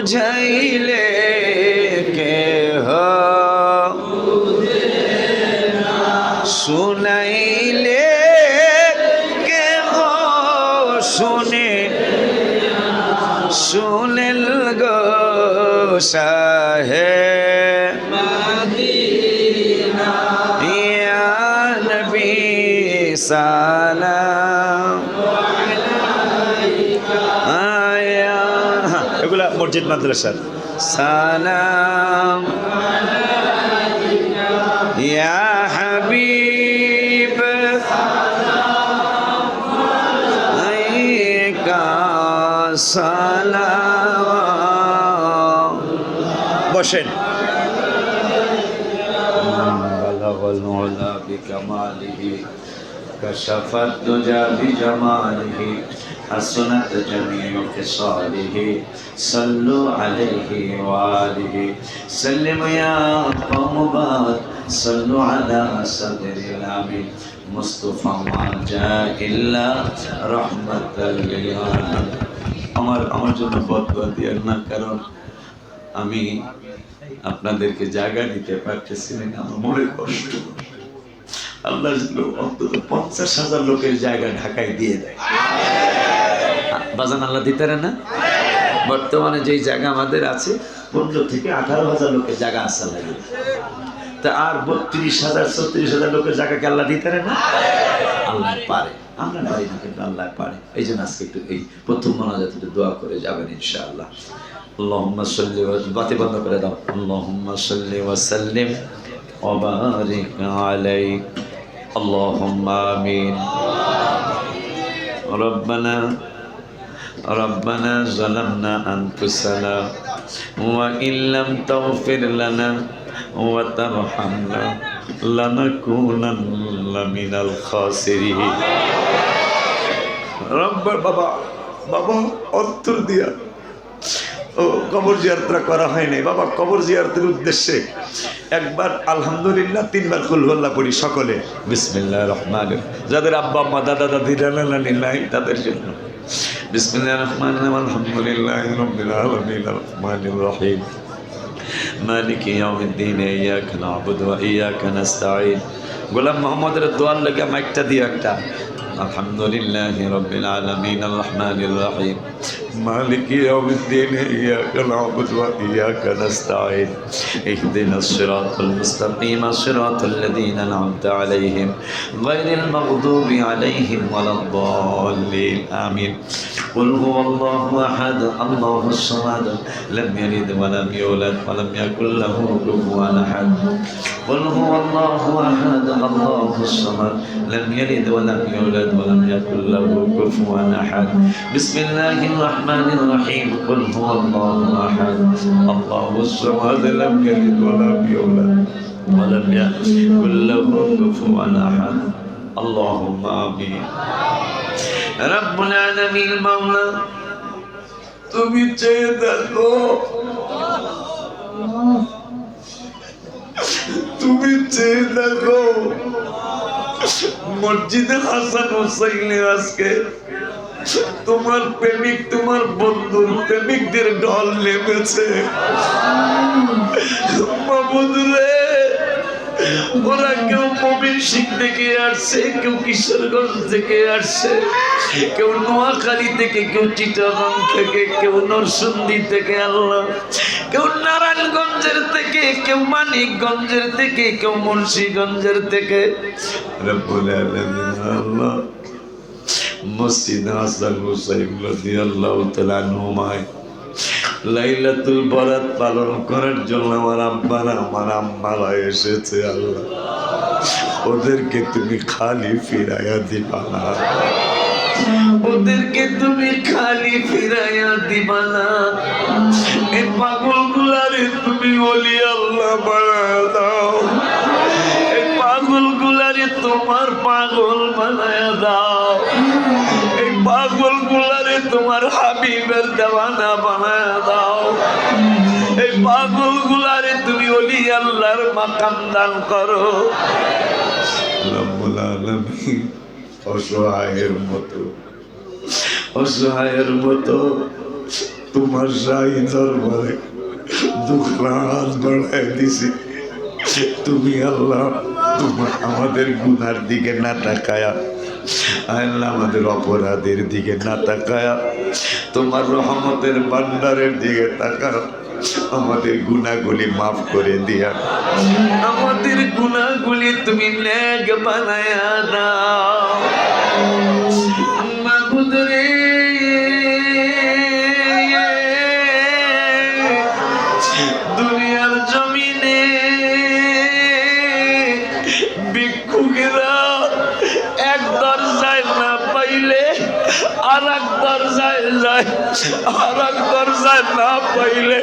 বুঝাইলে মাদ্রাসার সালাম ইয়া হাবিব আইকা সালাম বসেন بلغ العلا بكماله كشف الدجى بجماله حسنت جميع خصاله صلوا عليه وآله سلم يا قوم بعد صلوا على صدر الأمين مصطفى ما جاء إلا رحمة للعالمين আমার আমার জন্য বদয়া দিয়েন না কারণ আমি আপনাদেরকে জায়গা দিতে পারতেছি না আমার মনে কষ্ট আল্লাহ যেন অন্তত পঞ্চাশ হাজার লোকের জায়গা ঢাকায় দিয়ে দেয় বাজান আল্লাহ দিতে পারে না বর্তমানে যেই জায়গা আমাদের আছে পনেরো থেকে আঠারো হাজার লোকের জায়গা আসা লাগে তা আর বত্রিশ হাজার ছত্রিশ হাজার লোকের জায়গা কি আল্লাহ দিতে পারে না আল্লাহ পারে আমরা পারি না কিন্তু আল্লাহ পারে এই জন্য আজকে একটু এই প্রথম মনাজাত একটু দোয়া করে যাবেন ইনশাআল্লাহ اللهم صل বাতি বন্ধ করে দাও اللهم صل وسلم وبارك عليك اللهم آمين ربنا ربنا ظلمنا أنفسنا وإن لم تغفر لنا وترحمنا لنكونن من الخاسرين রব্বার বাবা বাবা অন্তর দিয়া ও কবর জিয়ারতরা করা হয় নাই বাবা কবর জিয়ারতের উদ্দেশ্যে একবার আলহামদুলিল্লাহ তিনবার কুলহল্লা পড়ি সকলে বিসমিল্লাহ রহমান যাদের আব্বা আম্মা দাদা দাদি নানা নানি নাই তাদের জন্য বিসমিল্লাহ রহমান আলহামদুলিল্লাহ রব্বিল আলামিন রহমানির রহিম مالك يوم الدين إياك نعبد وإياك نستعين গোলাম মোহাম্মদের দোয়ার লেগে মাইকটা দিয়ে একটা الحمد لله رب العالمين الرحمن الرحيم مالك يوم الدين إياك نعبد وإياك نستعين. اهدنا الصراط المستقيم صراط الذين أنعمت عليهم غير المغضوب عليهم ولا الضالين. آمين. قل هو الله أحد الله الصمد لم يلد ولم يولد ولم يكن له كفوا أحد. قل هو الله أحد الله الصمد لم يلد ولم يولد ولم يكن له كفوا أحد. بسم الله الرحمن الرحيم قل هو الله أحد الله الصمد لم يلد ولم يولد ولم يكن له كفوا أحد اللهم آمين رب العالمين مولا তুমি চেয়ে দেখো তুমি চেয়ে দেখো মসজিদে হাসান হোসাইনে আজকে তোমার প্রেমিক তোমার বন্ধুর প্রেমিকদের ঢল নেমেছে। ওরা কেউ মমিন সিং থেকে আসছে, কেউ কিশোরগঞ্জ থেকে আসছে, কেউ নোয়াখালী থেকে, কেউ চিটাগাং থেকে, কেউ নরসুন্দি থেকে আল্লাহ, কেউ নারায়ণগঞ্জের থেকে, কেউ মানিকগঞ্জের থেকে, কেউ মুন্সিগঞ্জের থেকে। আল্লাহ। মসজিদ হাসান হুসাইন রাদিয়াল্লাহু তাআলা আনহুমায়। লাইলাতুল বরাত পালন করার জন্য আমার আব্বারা আমার আম্মারা এসেছে আল্লাহ। ওদেরকে তুমি খালি ফিরাইয়া দিবা না। ওদেরকে তুমি খালি ফিরাইয়া দিবা না। এই পাগল গুলারে তুমি বলি আল্লাহ বানায় দাও। তোমার পাগল বানায় দাও। এই পাগল গুলারে তোমার হাবিবের দেওয়ানা বানায় দাও। এই পাগল গুলারে তুমি ওলি আল্লাহর মাকাম দান করো। রব্বুল আলামিন অসহায়ের মতো অসহায়ের মতো। তোমার শাহী দরবারে দুখরা হাত বাড়ায় দিছি। তুমি আল্লাহ তোমার আমাদের গুনার দিকে না তাকায়া, আল্লাহ আমাদের অপরাধের দিকে না তাকায়া, তোমার রহমতের ভান্ডারের দিকে তাকাও, আমাদের গুণাগুলি মাফ করে দিয়া। আমাদের গুণাগুলি তুমি নেক বানায়া দাও। আর এক দরজায় না পাইলে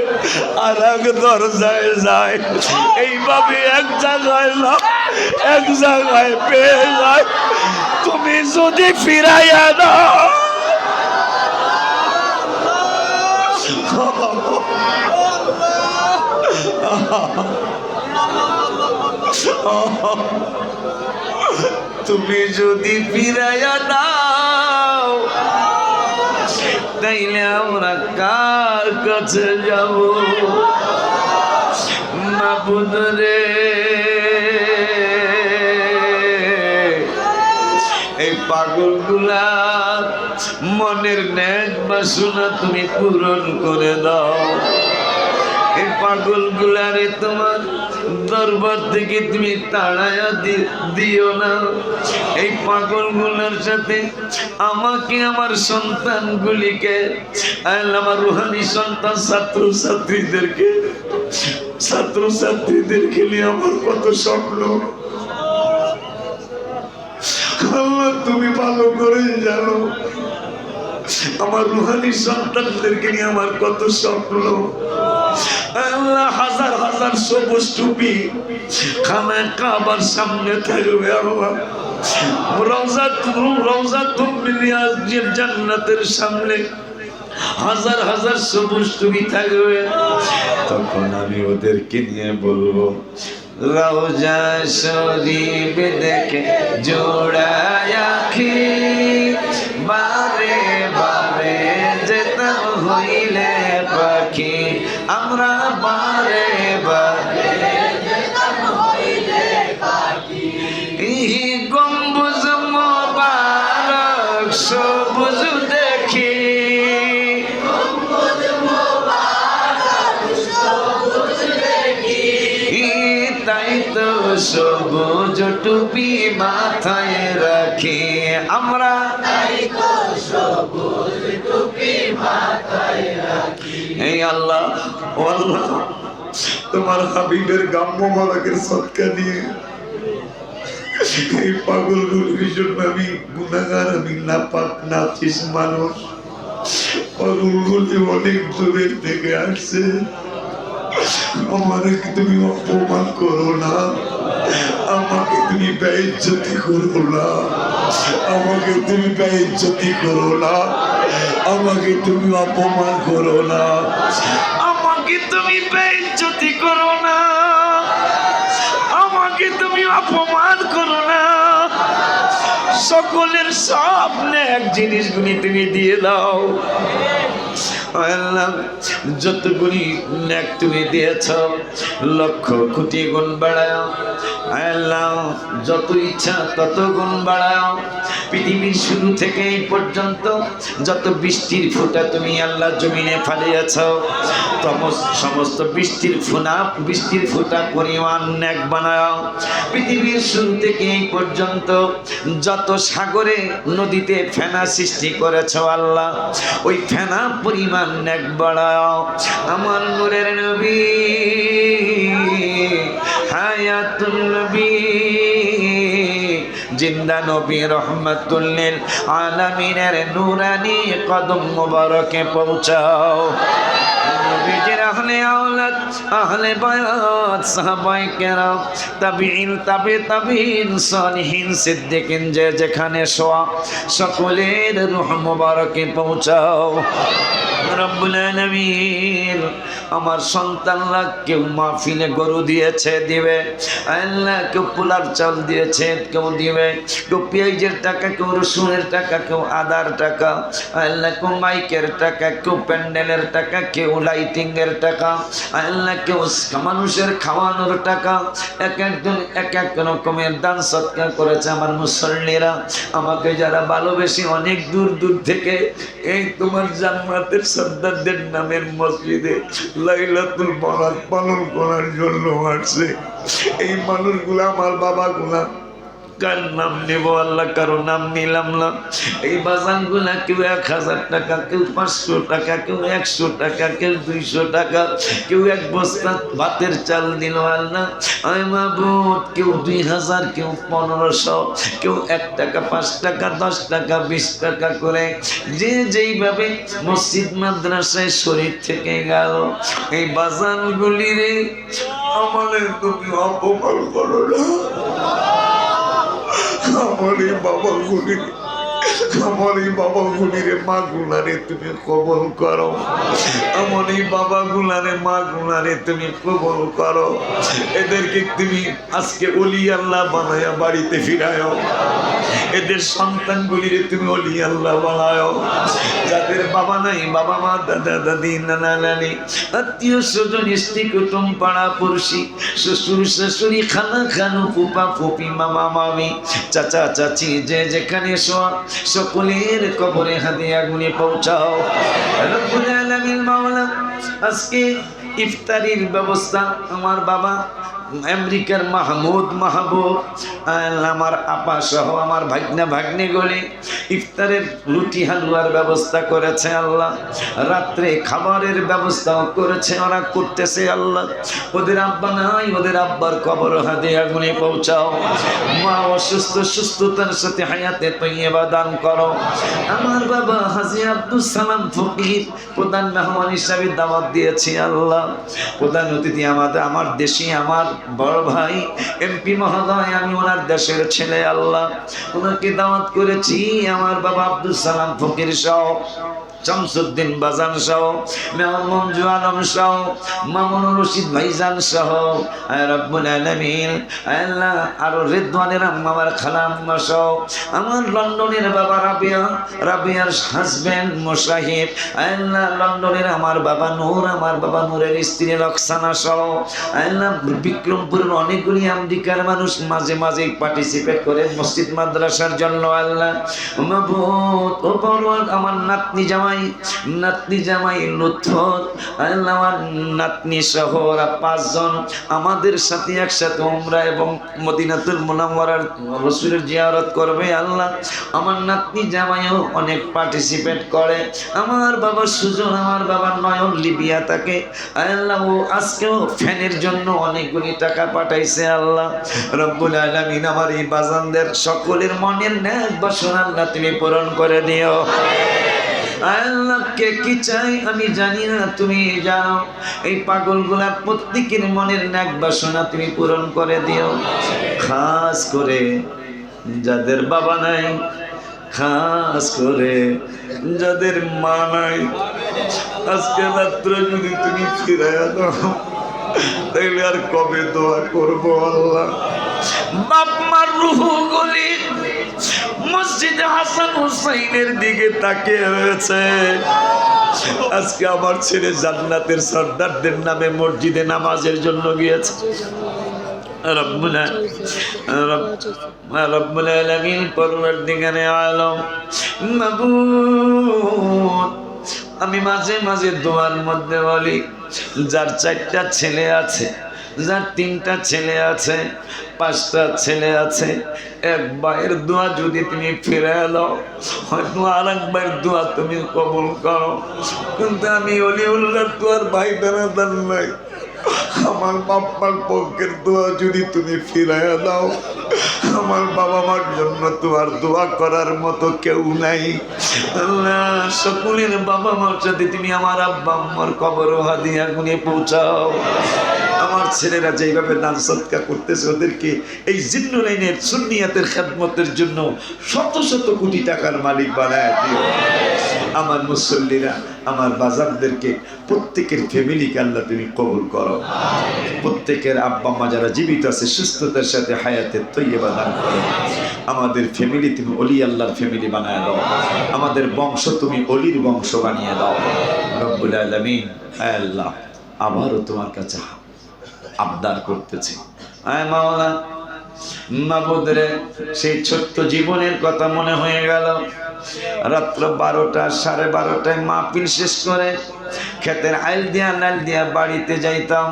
আর দরজায় যায়। এইভাবে এক জায়গায় না, এক জায়গায় পেয়ে যায়। তুমি যদি ফিরাইয়া দাও, তুমি যদি ফিরাইয়া দাও তাইলে আমরা কার কাছে যাব? মাবুদ রে। এই পাগলগুলা মনের ন্যাক বাসনা তুমি পূরণ করে দাও। এই পাগল গুলারে তোমার দরবার থেকে তুমি তাড়াইয়া দি- দিও না। এই পাগলগুলার সাথে আমাকে, আমার সন্তানগুলিকে আমার রুহানি সন্তান ছাত্র ছাত্রীদেরকে ছাত্র ছাত্রীদেরকে নিয়ে আমার কত স্বপ্ন। আল্লাহ, তুমি ভালো করে জানো। আমার রুহানি সন্তানদেরকে নিয়ে আমার কত স্বপ্ন। আল্লাহ হাজার হাজার সবুজ টুপি খানা কাবার সামনে থাকবে আল্লাহ। রওজা রওজা তুমি জান্নাতের সামনে হাজার হাজার সবুজ টুপি থাকবে। তখন আমি ওদেরকে নিয়ে বলব, রওজা শরীফ দেখে জোড়ায় আখি। আমরা বারে তোমার হাবিবের গাম্য মালাকের সৎকা দিয়ে এই পাগলগুলির জন্য আমি গুণাগার আমি নাপাক, নাচিস মানুষ। পাগলগুলি অনেক দূরের থেকে আসছে, আমাকে তুমি অপমান করো না, আমাকে তুমি ব্যয়জ্যোতি করো না, আমাকে তুমি ব্যয়জ্যোতি করো না। আমাকে তুমি অপমান করো না। আমাকে তুমি বেঞ্চতি করো না। আমাকে তুমি অপমান করো না। সকলের সব এক জিনিসগুলি তুমি দিয়ে দাও। আল্লাহ যতগুলি ন্যাক তুমি দিয়েছ, লক্ষ কোটি গুণ বাড়ায় আল্লাহ, যত ইচ্ছা তত গুণ বাড়ায় পৃথিবীর শুরু থেকে এই পর্যন্ত যত বৃষ্টির ফোঁটা তুমি আল্লাহ জমিনে ফালিয়েছ সমস্ত বৃষ্টির ফোনা বৃষ্টির ফোঁটা পরিমাণ ন্যাক বানায় পৃথিবীর শুরু থেকে এই পর্যন্ত যত সাগরে, নদীতে ফেনা সৃষ্টি করেছ আল্লাহ, ওই ফেনা পরিমাণ গুণার নেক বাড়াও, আমার নূরের নবী। হায়াতুল নবী। জিন্দা নবী রহমতুল্লিল আলামিনের নূরানি কদম মুবারকে পৌঁছাও। নবীজির আহলে আওলাদ, আহলে বায়াত কেরাম তাবে সালিহিন, সিদ্দিকিন, যে যেখানে শোয়া, সকলের রূহ মুবারকে পৌঁছাও। রব্বুল আলামিন, আমার সন্তানরা কেউ মাহফিলে গরু দিয়েছে, দিবে। আল্লাহ কেউ পোলার চাল দিয়েছে, কেউ দিবে। কেউ পেঁয়াজের টাকা, কেউ রসুনের টাকা, কেউ আদার টাকা। আল্লাহ কেউ মাইকের টাকা, কেউ প্যান্ডেলের টাকা, কেউ লাইটিং এর টাকা আল্লাহ কেউ মানুষের খাওয়ানোর টাকা, এক একজন এক এক রকমের দান সৎকার করেছে আমার মুসল্লিরা। আমাকে যারা ভালোবেসে অনেক দূর দূর থেকে এই তোমার জান্নাতের সর্দারদের নামের মসজিদে লাইলাতুল বরাত পালন করার জন্য আসছে। এই মানুষগুলো আমার বাবাগুলা কার নাম নেব আল্লাহ, কারও নাম নিলাম না। এই বাজানগুলা কেউ এক হাজার টাকা, কেউ পাঁচশো টাকা, কেউ একশো টাকা, কেউ দুইশো টাকা, কেউ এক বস্তা ভাতের চাল দিল আল্লাহ। আয় মাবুদ কেউ দুই হাজার, কেউ পনেরোশো, কেউ এক টাকা, পাঁচ টাকা, দশ টাকা, বিশ টাকা করে। যে যেইভাবে মসজিদ মাদ্রাসায় শরীর থেকে গেল, এই বাজানগুলিরে আমাদের তুমি অপমান করো না। আমার এই বাবা গুলি আমার এই বাবা গুলিরে মা গুলারে তুমি কবল করো। আমার এই বাবা গুলারে, মা গুলারে তুমি কবল করো। এদেরকে তুমি আজকে অলি আল্লাহ বানায়া বাড়িতে ফিরায় এদের সন্তানগুলিরে তুমি অলি আল্লাহ বানায়। যাদের বাবা নাই, বাবা মা, দাদা, দাদি, নানা, নানি, আত্মীয় স্বজন, স্ত্রী, কুটুম, পাড়া, পড়শি, শ্বশুর, শাশুড়ি খানা খানু, ফুপা, ফুপি, মামা, মামি, চাচা, চাচি, যে যেখানে শোয়া, সকলের কবরে হাদিয়া গুনে পৌঁছাও। আজকে ইফতারির ব্যবস্থা আমার বাবা আমেরিকার মাহমুদ মাহবুব আমার আপা সহ আমার ভাগ্না ভাগ্নে গলে ইফতারের রুটি হালুয়ার ব্যবস্থা করেছে আল্লাহ। রাত্রে খাবারের ব্যবস্থাও করেছে, ওরা করতেছে আল্লাহ। ওদের আব্বা নাই, ওদের আব্বার কবর হাতে আগুনে পৌঁছাও। মা অসুস্থ, সুস্থতার সাথে হায়াতে তৈবা দান করো। আমার বাবা হাজি আব্দুল সালাম ফকির, প্রধান মেহমান হিসাবে দাওয়াত দিয়েছি আল্লাহ। প্রধান অতিথি আমাদের, আমার দেশে, আমার বড় ভাই এমপি মহোদয়, আমি ওনার দেশের ছেলে, আল্লাহ। ওনাকে দাওয়াত করেছি, আমার বাবা আব্দুল সালাম ফকির সহ। শামসুদ্দিন বাজান সহ মঞ্জু আলম সহ, মামুনুর রশিদ ভাইজান সহ রব্বুল আলামিন আল্লাহ, আরও রেদওয়ানের আমার খালা আম্মা সহ, আমার লন্ডনের বাবা রাবিয়া, রাবিয়ার হাজবেন্ড মোশাহিদ আল্লাহ, লন্ডনের আমার বাবা নূর, আমার বাবা নূরের স্ত্রী রক্সানা সহ আল্লাহ, বিক্রমপুরের অনেকগুলি আমেরিকার মানুষ মাঝে মাঝে পার্টিসিপেট করে মসজিদ মাদ্রাসার জন্য, আল্লাহ আমার নাতনি জামাই নাতনি জামাই লুৎফর আল্লাহ আমার নাতনি সহ পাঁচজন। আমাদের সাথে একসাথে ওমরা এবং মদিনাতুল মুনাওয়ারার রসুলের জিয়ারত করবে আল্লাহ। আমার নাতনি জামাইও অনেক পার্টিসিপেট করে। আমার বাবা সুজন, আমার বাবা নয়ন লিবিয়া থাকে। আল্লাহ ও আজকেও ফ্যানের জন্য অনেকগুলি টাকা পাঠাইছে আল্লাহ। রব্বুল আলামিন আমার এই বাজানদের সকলের মনের ন্যাক বাসনা আল্লাহ তুমি পূরণ করে দিও। আল্লাহকে কি চাই আমি জানি না, তুমি জানো। এই পাগলগুলা প্রত্যেকের মনের ন্যাক বাসনা তুমি পূরণ করে দিও। খাস করে যাদের বাবা নাই, খাস করে যাদের মা নাই। আজকে রাত্র যদি তুমি ফিরে দাও, তাইলে আর কবে দোয়া করব আল্লাহ? বাপ মার রুহু গলি মসজিদে হাসান হুসাইনের দিকে তাকিয়ে রয়েছে। আজকে আমার ছেলে জান্নাতের সর্দারদের নামে মসজিদে নামাজের জন্য গিয়েছে। আমি মাঝে মাঝে দোয়ার মধ্যে বলি, যার চারটা ছেলে আছে, যার তিনটা ছেলে আছে পাঁচটা ছেলে আছে, এক ভাইয়ের দোয়া যদি তুমি ফিরে দাও হয়তো আর এক ভাইয়ের দোয়া তুমি কবুল করো। কিন্তু আমি অলিউল্লাহ তোমার ভাই বেড়াদার নাই। আমার বাপ্পার পক্ষের দোয়া যদি তুমি ফিরাইয়া দাও আমার বাবা মার জন্য তোমার দোয়া করার মতো কেউ নাই। সকলের বাবা মার সাথে তুমি আমার আব্বা আম্মার কবর হাদিয়া গুনে পৌঁছাও। আমার ছেলেরা যেইভাবে দান সৎকার করতেছে, ওদেরকে এই জিন্ন লাইনের সুন্নিয়াতের খেদমতের জন্য শত শত কোটি টাকার মালিক বানায় দিও। আমার মুসল্লিরা, আমার বাজারদেরকে, প্রত্যেকের ফ্যামিলিকে আল্লাহ তুমি কবুল করো। প্রত্যেকের আব্বা মা যারা জীবিত আছে, সুস্থতার সাথে হায়াতের তৈবা দান করো। আমাদের ফ্যামিলি তুমি অলি আল্লাহর ফ্যামিলি বানায় দাও। আমাদের বংশ তুমি অলির বংশ বানিয়ে দাও। রব্বুল আলমিন আল্লাহ, আবারও তোমার কাছে আবদার করতেছি। মাওলা সেই ছোট্ট জীবনের কথা মনে হয়ে গেল। রাত্র বারোটা, সাড়ে বারোটায় মাহফিল শেষ করে ক্ষেতের আইল দিয়া নাইল দিয়া বাড়িতে যাইতাম।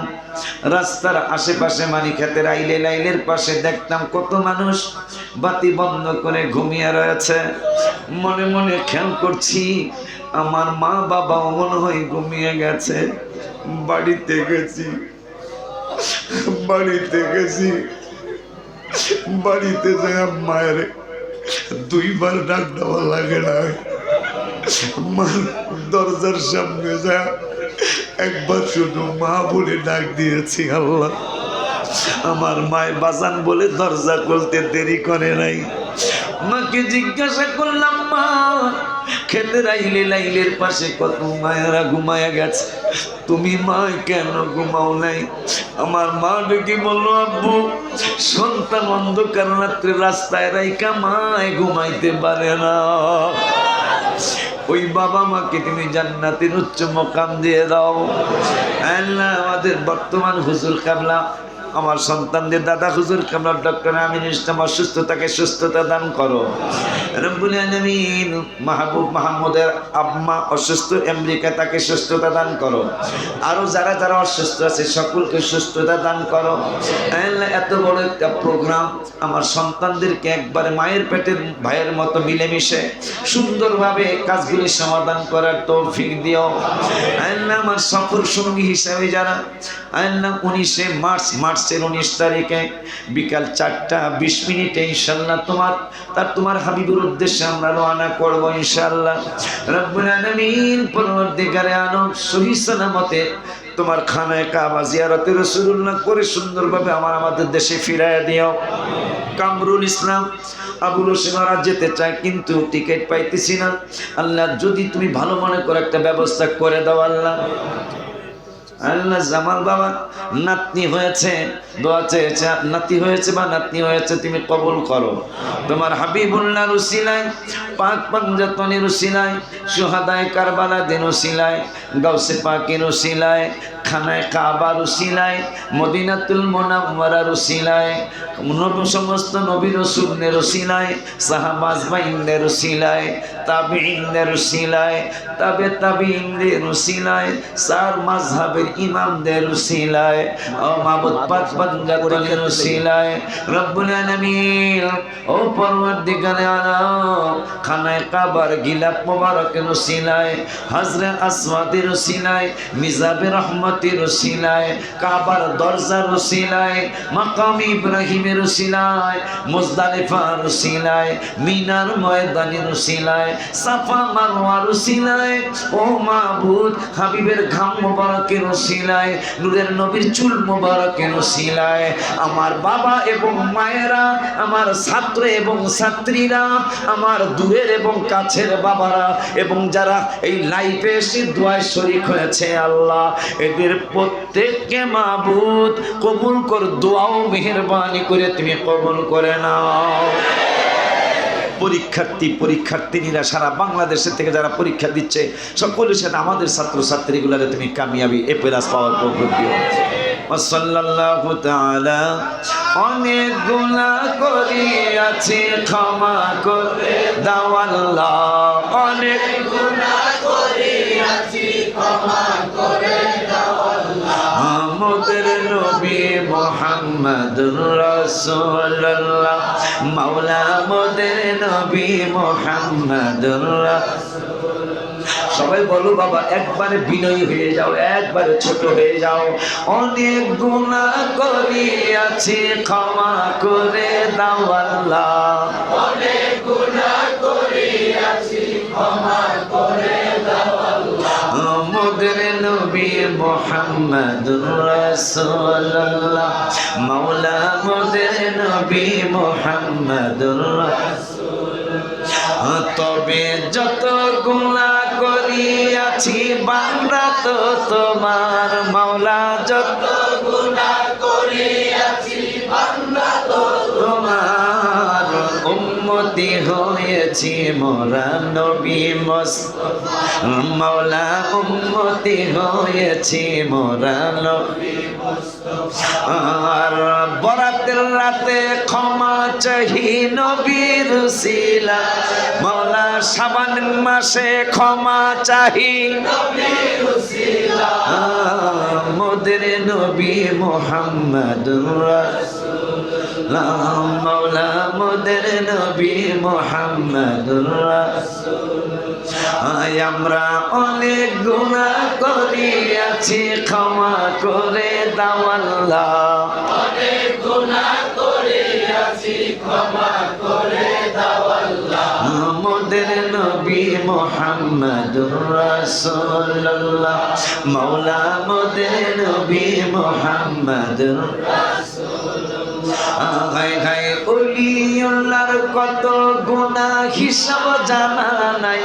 রাস্তার আশেপাশে মানে ক্ষেতের আইলে লাইলের পাশে দেখতাম কত মানুষ বাতি বন্ধ করে ঘুমিয়ে রয়েছে। মনে মনে খেয়াল করছি আমার মা বাবাও মনে হয় ঘুমিয়ে গেছে। বাড়িতে গেছি। বাড়িতে গেছি। বাড়িতে যায় মায়ের দুইবার ডাক দেওয়া লাগে না। দরজার সামনে যা একবার শুধু মা বলে ডাক দিয়েছি, আল্লাহ। আমার মায় বাজান বলে দরজা খুলতে দেরি করে নাই। মাকে জিজ্ঞাসা করলাম পাশে কত ঘুমায়া গেছে। তুমি মা কেন ঘুমাও নাই? আমার মা সন্তান অন্ধকার রাত্রে রাস্তায় রাইকা মায় ঘুমাইতে পারে না। ওই বাবা মাকে তুমি জান্নাতের উচ্চ মকাম দিয়ে দাও। আমাদের বর্তমান হুজুর কাবলা আমার সন্তানদের দাদা হুজুর কামলার ডক্টর আমিন ইসলাম, অসুস্থতাকে সুস্থতা দান করো। রব্বুল মাহবুব মাহমুদের আম্মা অসুস্থ আমেরিকা তাকে সুস্থতা দান করো। আরও যারা যারা অসুস্থ আছে, সকলকে সুস্থতা দান করো। এত বড় একটা প্রোগ্রাম আমার সন্তানদেরকে একবারে মায়ের পেটের ভাইয়ের মতো মিলেমিশে সুন্দরভাবে কাজগুলি সমাধান করার তৌফিক দিও। আল্লাহ, আমার সফর সঙ্গী হিসাবে যারা, আল্লাহ, উনিশে মার্চ মার্চ মার্চের উনিশ তারিখে। বিকাল চারটা, বিশ মিনিটে ইনশাল্লাহ তোমার, তার তোমার হাবিবুর উদ্দেশ্যে আমরা রওনা করব ইনশাল্লাহ। রব্বুল পরবর্তীকারে আনো সহি সালামতে তোমার খানায় কাবা জিয়ারতে রসুল্লাহ করে সুন্দরভাবে আমার আমাদের দেশে ফিরাইয়া দিও। কামরুল ইসলাম, আবুল হোসেনরা যেতে চায় কিন্তু টিকিট পাইতেছি না। আল্লাহ, যদি তুমি ভালো মনে করে একটা ব্যবস্থা করে দাও আল্লাহ। আল্লাহ জামাল বাবা, নাতনি হয়েছে, দোয়া চেয়েছে, নাতি হয়েছে বা নাতনি হয়েছে, তুমি কবুল করো। তোমার হাবিবুল্লাহ রুসিলায় পাক পাঞ্জাতনি রুসিলায় সুহাদায় কারবালা দিন রুসিলায় গাউসে পাকের রুসিলায় খানায় কাবা রুসিলায় মদিনাতুল মোনাম্মরা রুসিলায় নব, সমস্ত নবী রসুলনের রসিলায় সাহাবাজ বাইনদের রসিলায় তাবিইনদের রসিলায় তাবে তাবিইনদের রসিলায় সার মাযহাবের ইমামদের রসিলায় ও মাবুদ পাক বান্দাদের রসিলায় রব্বুল আলামিন, ও পরওয়ারদিগারে আলাম খানায় কাবার গিলাপ মোবারকের রসিলায় হজরে আসওয়াদের রসিলায় মিজাবে রহমতের রসিলায় কাবার দরজার রসিলায় মাকাম ইব্রাহিমের রসিলায় মুজদালিফার রসিলায় মিনার ময়দানের রসিলায় সাফা মারওয়ার রসিলায় ও মাবুদ হাবিবের ঘাম মোবারকের রসিলায় নূরের নবীর চুল মোবারকের রসিলায় আমার বাবা এবং মায়েরা, আমার ছাত্র এবং ছাত্রীরা, আমার দূরের এবং কাছের বাবারা, এবং যারা এই লাইফে এসে দোয়ায় শরিক হয়েছে আল্লাহ, এদের প্রত্যেককে মাবুদ কবুল কর, দোয়াও মেহরবানি করে তুমি কবুল করে নাও। পরীক্ষার্থী, পরীক্ষার্থিনীরা সারা বাংলাদেশের থেকে যারা পরীক্ষা দিচ্ছে সকলের সাথে আমাদের ছাত্র ছাত্রীগুলারে তুমি কামিয়াবি, এ প্লাস পাওয়ার প্রভৃতি সাল্লাল্লাহু তাআলা অনেক গুনাহ করিয়াছি, ক্ষমা করে দাও আল্লাহ অনেক আমাদের নবী মোহাম্মদুর রাসূলুল্লাহ, মাওলা মোদের নবী রাসূলুল্লাহ। সবাই বলো, বাবা, একবারে বিনয়ী হয়ে যাও, একবারে ছোট হয়ে যাও। অনেক গুণা করিয়াছি, ক্ষমা করে দাও আল্লাহ। মোদের মোহাম্মদুর রাসূলুল্লাহ, মাওলা মোদের নবী রাসূলুল্লাহ। তবে যত গুণা করিয়াছি বাংলা তো তোমার মাওলা, যত গুণা করিয়াছি উম্মতি হয়েছি মোরা নবী মাওলা উম্মতি হয়েছি মোরা আর বরাতের রাতে ক্ষমা চাহি নবীর শিলা মৌলা সাবান মাসে ক্ষমা চাহি মোদের নবী মোহাম্মদ মৌলা মোদের নবী মোহাম্মদ আমরা অনেক গুণা করিয়াছি ক্ষমা করে দাওয়াল্লাহ মোদের নবী মোহাম্মদুর রাসূলুল্লাহ। মাওলা মোদের নবী মোহাম্মদুর হাই কত গুণা হিসাব জানা নাই।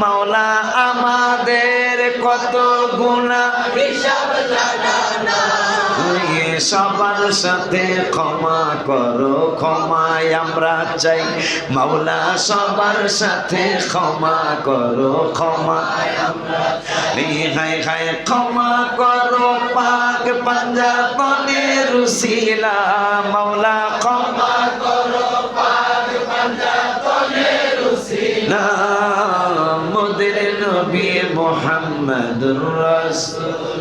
মাওলা আমাদের কত নাই সবার সাথে ক্ষমা করো ক্ষমায় আমরা চাই। মাওলা সবার সাথে ক্ষমা করো ক্ষমা হাই হাই ক্ষমা করো, পাক পাঞ্জাবনে রুসিলা। মাওলা ক্ষমা করো, পাক পাঞ্জাবনে রুসিলা। মোদের নবী মোহাম্মদুর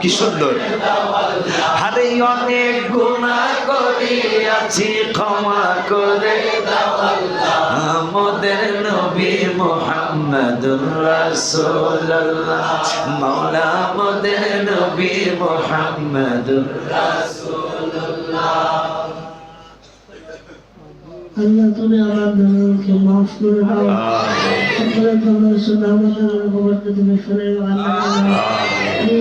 কি সুন্দর। আরে অনেক গুণা করিয়াছি, ক্ষমা করে আমাদের নবী মোহাম্মদুর রাসূলুল্লাহ। মাওলা আমাদের নবী মোহাম্মদুর আল্লাহ তুমি আমার গুনাহকে মাফ করে দাও। সকলের তোমার শুনে আমাদের খবরকে তুমি আল্লাহ। তুমি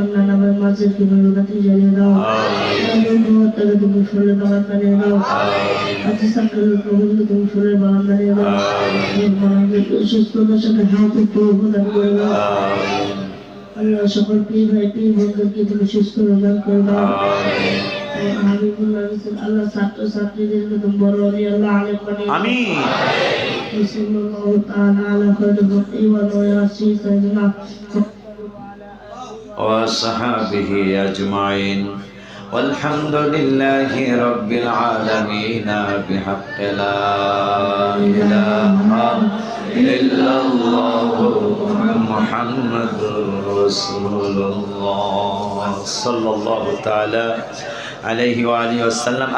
আমার নামের মাঝে তুমি রুগাতি জ্বালিয়ে দাও। আমাদের খবরটাকে তুমি শুনে বাগান বানিয়ে দাও। আচ্ছা সকলের খবরকে তুমি শুনে বাগান বানিয়ে দাও। সুস্থতার সাথে হাত প্রদান করে দাও। আল্লাহ। সকল পীর ভাই পীর বন্ধুকে তুমি সুস্থ প্রদান করে দাও। হাবিবুল্লাহ রসুল আল্লাহ ছাত্র ছাত্রীদেরকে তুমি বড় অলি আল্লাহ আলেম বানিয়ে দাও। আমি وصلى الله تعالى على خير خلقه وياسين سيدنا وصحابه أجمعين والحمد لله رب العالمين بحق لا إله إلا الله محمد رسول الله صلى الله تعالى عليه وآله وسلم